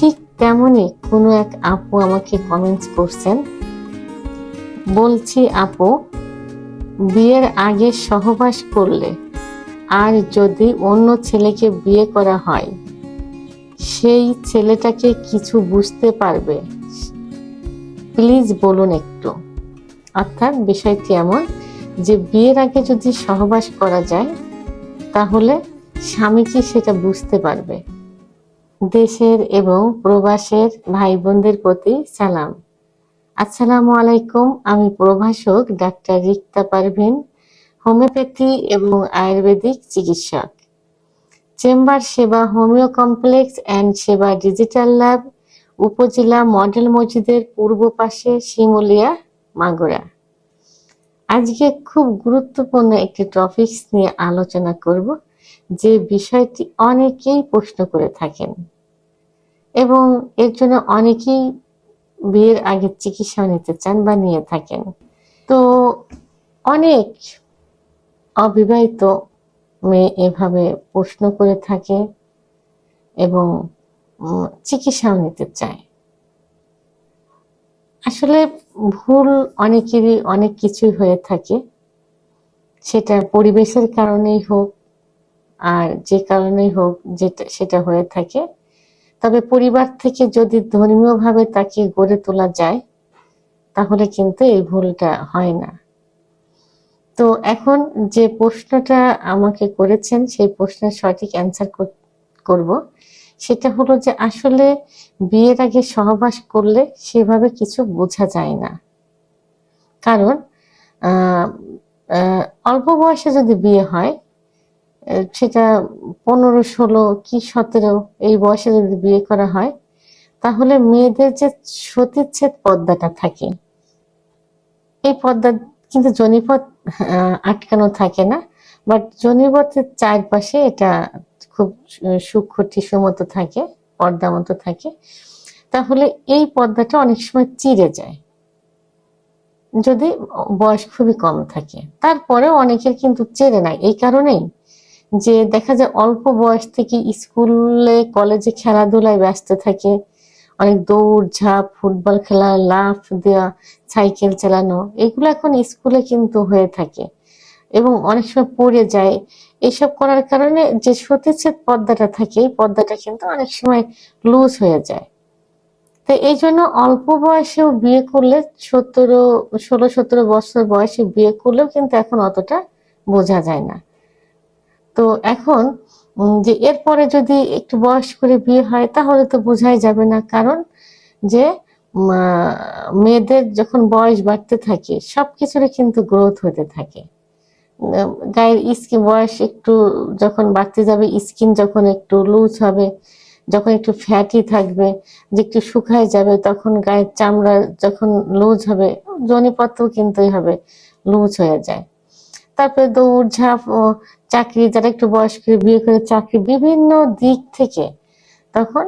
ঠিক তেমনই কোনো এক আপু আমাকে কমেন্টস করছেন। বলছি, আপু, বিয়ের আগে সহবাস করলে আর যদি অন্য ছেলেকে বিয়ে করা হয়, সেই ছেলেটাকে কিছু বুঝতে পারবে। প্লিজ বলুন একটু। অর্থাৎ বিষয়টি এমন যে, বিয়ের আগে যদি সহবাস করা যায়, তাহলে স্বামী কি সেটা বুঝতে পারবে? দেশের এবং প্রবাসের ভাই বোনদের প্রতি সালাম। আসসালামু আলাইকুম, আমি প্রভাষক ডাক্তার রিক্তা পারভিন, হোমিওপ্যাথি এবং আয়ুর্বেদিক চিকিৎসক। Chamber Seba homeo complex and Seba digital lab উপজেলা মডেল মসজিদের পূর্ব পাশে শিমুলিয়া, মাগুরা। আজকে খুব গুরুত্বপূর্ণ একটি টপিকস নিয়ে আলোচনা করব। যে বিষয়টি অনেকেই প্রশ্ন করে থাকেন। এবং এর জন্য অনেকেই বিয়ের আগে চিকিৎসা নিতে চান বা নিয়ে থাকেন। তো অনেক অবিবাহিত মেয়ে এভাবে প্রশ্ন করে থাকে এবং চিকিৎসাও নিতে চায়। আসলে ভুল অনেকেরই অনেক কিছুই হয়ে থাকে। সেটা পরিবেশের কারণেই হোক আর যে কারণেই হোক যেটা, সেটা হয়ে থাকে। তবে পরিবার থেকে যদি ধর্মীয়ভাবে তাকে গড়ে তোলা যায়, তাহলে কিন্তু এই ভুলটা হয় না। তো এখন যে প্রশ্নটা আমাকে করেছেন, সেই প্রশ্নের সঠিক অ্যান্সার করব। সেটা হলো যে আসলে বিয়ের আগে সহবাস করলে সেভাবে কিছু বোঝা যায় না। কারণ অল্প বয়সে যদি বিয়ে হয় সেটা পনেরো, ষোলো কি সতেরো এই বয়সে যদি বিয়ে করা হয়, তাহলে মেয়েদের যে সতীচ্ছেদ পর্দাটা থাকে, এই পর্দা কিন্তু জনিপথ আটকানো থাকে না বাট জনিপথের চারপাশে এটা খুব সূক্ষ্ম টিস্যু মতো থাকে পর্দা মতো থাকে, তাহলে এই পর্দাটা অনেক সময় চিড়ে যায়। যদি বয়স খুবই কম থাকে, তারপরেও অনেকের কিন্তু চেরে না, এই কারণেই যে দেখা যায় অল্প বয়স থেকে স্কুলে, কলেজে খেলাধুলায় ব্যস্ত থাকে। অনেক দৌড়, ঝাঁপ, ফুটবল খেলা, লাফ দেওয়া, সাইকেল চালানো, এগুলো এখন স্কুলে কিন্তু হয়ে থাকে। এবং অনেক সময় পড়ে যায়। এইসব করার কারণে যে সতীচ্ছেদ পর্দাটা থাকে, এই পর্দাটা কিন্তু অনেক সময় লুজ হয়ে যায়। তো এই জন্য অল্প বয়সেও বিয়ে করলে সতেরো, ষোলো, সতেরো বছর বয়সে বিয়ে করলেও কিন্তু এখন অতটা বোঝা যায় না। তো এখন যে এরপরে যদি একটু বয়স করে বিয়ে হয়, তাহলে তো বোঝাই যাবে না। কারণ যে মেয়েদের যখন বয়স বাড়তে থাকে, সবকিছুরই কিন্তু গ্রোথ হতে থাকে। গায়ের স্কিন বয়স একটু যখন বাড়তে যাবে স্কিন যখন একটু লুজ হবে, যখন একটু ফ্যাটি থাকবে, যে একটু শুকায় যাবে, তখন গায়ের চামড়া যখন লুজ হবে জনিপত্র কিন্তু হবে লুজ হয়ে যায়। তারপরে দৌড়ঝাঁপ চাকরি যারা একটু বয়স্ক বিয়ে করে চাকরি বিভিন্ন দিক থেকে তখন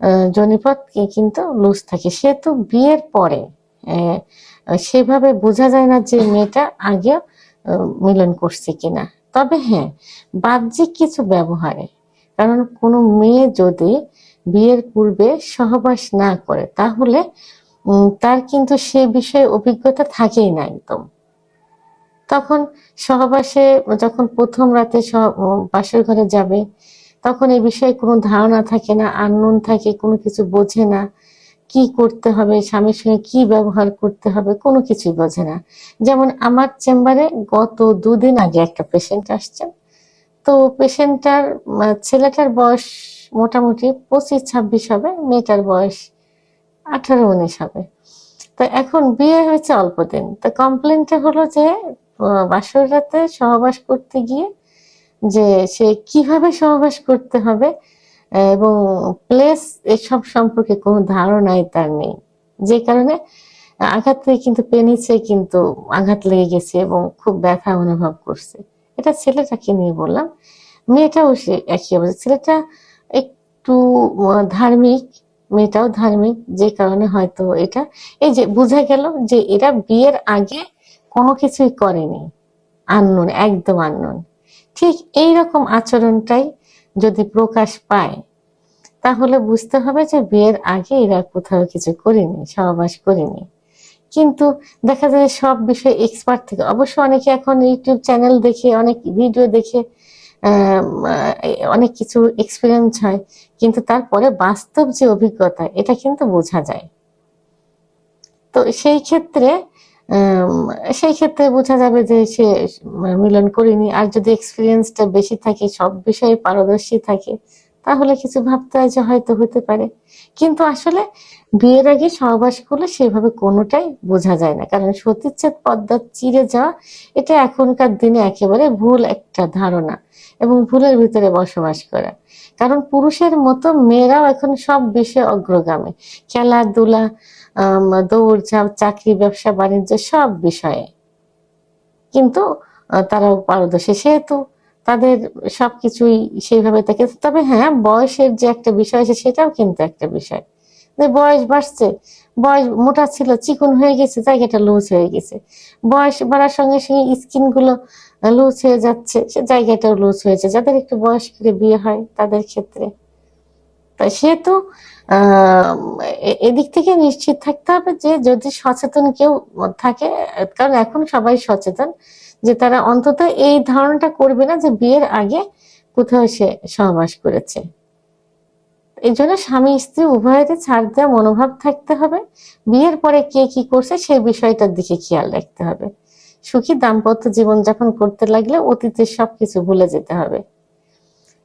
আহ, জনিপথ কিন্তু লুজ থাকে। সে তো বিয়ের পরে সেভাবে বোঝা যায় না যে মেয়েটা আগে মিলন করছে কিনা। তবে হ্যাঁ বাহ্যিক কিছু ব্যবহারে কারণ কোনো মেয়ে যদি বিয়ের পূর্বে সহবাস না করে তাহলে তার কিন্তু সে বিষয়ে অভিজ্ঞতা থাকেই না একদম। তখন সহবাসে যখন প্রথম রাতে উম, ঘরে যাবে তখন এই বিষয়ে কোনো ধারণা থাকে না আননোন থাকে কোনো কিছু বোঝে না। কি করতে হবে স্বামীর সঙ্গে কি ব্যবহার করতে হবে কোনো কিছুই বোঝে না। যেমন আমার চেম্বারে গত দুদিন আগে একটা পেশেন্ট আসছেন। তো পেশেন্টটার ছেলেটার বয়স মোটামুটি পঁচিশ ছাব্বিশ হবে মেয়েটার বয়স আঠারো উনিশ হবে। তো এখন বিয়ে হয়েছে অল্প দিন। তো কমপ্লেনটা হলো যে বাসর রাতে সহবাস করতে গিয়ে যে সে কীভাবে সহবাস করতে হবে, এবং প্লেস এসব সম্পর্কে কোনো ধারণাই তার নেই। যে কারণে আঘাত থেকে কিন্তু পেনিসে কিন্তু আঘাত লেগে গেছে এবং খুব ব্যথা অনুভব করছে। এটা ছেলেটাকে নিয়ে বললাম। মেয়েটাও সে একই অবস্থা। ছেলেটা একটু ধার্মিক, মেয়েটাও ধার্মিক, যে কারণে হয়তো এটা। এই যে বোঝা গেল যে এরা বিয়ের আগে কোনো কিছুই করেনি। আননোন, একদম আননোন। ঠিক এই রকম আচরণটাই যদি প্রকাশ পায়, তাহলে বুঝতে হবে যে বিয়ের আগে এরা কোথাও কিছু করেনি, সহবাস করেনি। কিন্তু দেখা যায় সব বিষয়ে এক্সপার্ট থেকে, অবশ্য অনেকে এখন ইউটিউব চ্যানেল দেখে, অনেক ভিডিও দেখে অনেক কিছু এক্সপিরিয়েন্স হয়, কিন্তু তারপরে বাস্তব যে অভিজ্ঞতা, এটা কিন্তু বোঝা যায়। তো সেই ক্ষেত্রে সেই ক্ষেত্রে বোঝা যাবে যে সে মিলন করিনি। আর যদি এক্সপিরিয়েন্সটা বেশি থাকে, সব বিষয়ে পারদর্শী থাকে, তাহলে কিছু ভাবতে হয় যে হয়তো হতে পারে। কিন্তু আসলে বিয়ের আগে সহবাস করলে সেভাবে কোনোটাই বোঝা যায় না। কারণ সতীচ্ছেদ পদ্মা চিরে যাওয়া, এটা এখনকার দিনে একেবারে ভুল একটা ধারণা এবং ভুলের ভিতরে বসবাস করা। কারণ পুরুষের মতো মেয়েরাও এখন সব বিষয়ে অগ্রগামী। খেলাধুলা দৌড়ঝাঁপ চাকরি, ব্যবসা, বাণিজ্য সব বিষয়ে। কিন্তু তারাও পারদর্শী। সেহেতু তাদের সবকিছুই সেইভাবে থাকে তবে হ্যাঁ বয়সের যে একটা বিষয় আছে, সেটাও কিন্তু একটা বিষয়। যে বয়স বাড়ছে, বয়স মোটা ছিল, চিকন হয়ে গেছে, জায়গাটা লুজ হয়ে গেছে। বয়স বাড়ার সঙ্গে সঙ্গে স্কিনগুলো লুজ হয়ে যাচ্ছে, সে জায়গাটাও লুজ হয়েছে। যাদের একটু বয়স করে বিয়ে হয়, তাদের ক্ষেত্রে সেহেতু এদিক থেকে নিশ্চিত থাকতে হবে যে যদি সচেতন কেউ থাকে, কারণ এখন সবাই সচেতন যে তারা অন্তত এই ধারণাটা করবে না যে বিয়ের আগে কোথাও সে সহবাস করেছে। এই জন্য স্বামী স্ত্রী উভয়েরই ছাড় দেওয়া মনোভাব থাকতে হবে। বিয়ের পরে কে কি করছে সেই বিষয়টার দিকে খেয়াল রাখতে হবে। সুখী দাম্পত্য জীবনযাপন করতে লাগলে অতীতের সবকিছু ভুলে যেতে হবে।